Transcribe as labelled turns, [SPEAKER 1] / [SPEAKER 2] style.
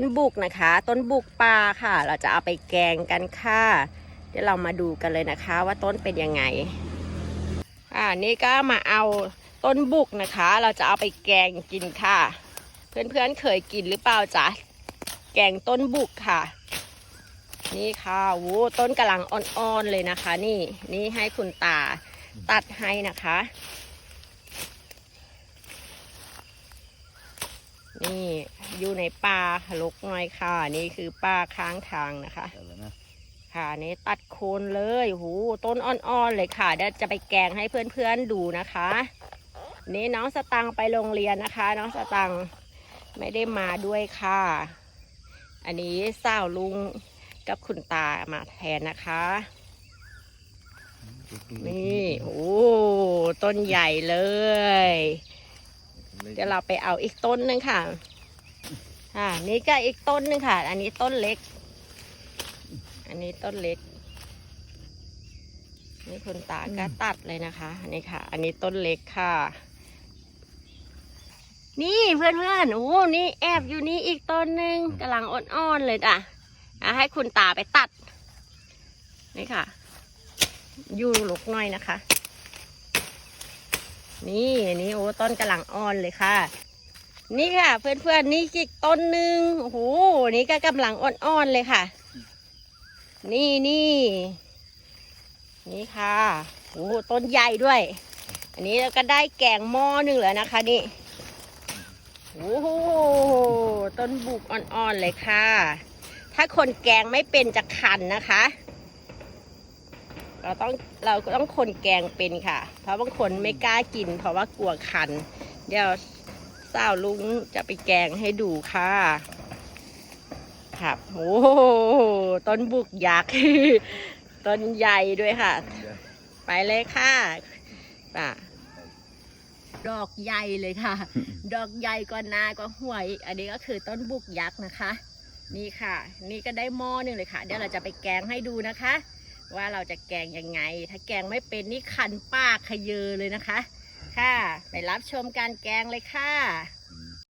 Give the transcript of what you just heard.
[SPEAKER 1] ต้นบุกนะคะ ต้นบุกปลาค่ะ เราจะเอาไปแกงกันค่ะ เดี๋ยวเรามาดูกันเลยนะคะ ว่าต้นเป็นยังไง อ่า นี่ก็มาเอาต้นบุกนะคะ เราจะเอาไปแกงกินค่ะ เพื่อนๆเคยกินหรือเปล่าจ๊ะ แกงต้นบุกค่ะ นี่ค่ะโว้ต้นกำลังอ่อนๆเลยนะคะ นี่ นี่ให้คุณตาตัดให้นะคะ นี่อยู่ในป่าลกหน่อยค่ะ นี่คือป่าค้างทางนะคะ ค่ะนี่ตัดโคนเลยหูต้นอ่อนๆเลยค่ะเดี๋ยวจะไปแกงให้เพื่อนๆดูนะคะ นี่น้องสตังค์ไปโรงเรียนนะคะ น้องสตังค์ไม่ได้มาด้วยค่ะ อันนี้สาวลุงกับคุณตามาแทนนะคะนี่ โอ้ ต้นใหญ่เลย เดี๋ยวเราไปเอาอีกต้นหนึงค่ะ อ่า นี่ก็อีกต้นหนึงค่ะ อันนี้ต้นเล็ก อันนี้ต้นเล็ก นี่คุณตาก็ตัดเลยนะคะอันนี้ค่ะ อันนี้ต้นเล็กค่ะ นี่เพื่อนเพื่อนๆโอ้นี่แอบอยู่นี่อีกต้นหนึ่งกำลังอ่อนๆเลยอะอะให้คุณตาไปตัด นี่ค่ะ อยู่ลุกหน่อยนะคะ นี่อันนี้โอ้ต้นกำลังอ่อนเลยค่ะ นี่ค่ะ เพื่อนๆนี่อีกต้นหนึ่งโอ้โหนี่ก็กำลังอ่อนๆเลยค่ะ นี่นี่นี่ค่ะโอ้ต้นใหญ่ด้วย อันนี้เราก็ได้แกงหม้อหนึ่งแล้วนะคะนี่โอ้โหต้นบุกอ่อนๆเลยค่ะ ถ้าคนแกงไม่เป็นจะคันนะคะ เราต้องเราก็ต้องคนแกงเป็นค่ะ เพราะบางคนไม่กล้ากิน เพราะว่ากลัวคัน เดี๋ยวสาวลุงจะไปแกงให้ดูค่ะครับโอ้โหต้นบุกยักษ์ต้นใหญ่ด้วยค่ะ ไปเลยค่ะป่ะดอกใหญ่เลยค่ะ ดอกใหญ่กว่านาก็ห่วยอีกอันนี้ก็คือต้นบุกยักษ์นะคะ นี่ค่ะ นี่ก็ได้หม้อหนึ่งเลยค่ะ เดี๋ยวเราจะไปแกงให้ดูนะคะ ว่าเราจะแกงยังไง ถ้าแกงไม่เป็นนี่คันปากขยเยอเลยนะคะ ค่ะ ไปรับชมการแกงเลยค่ะ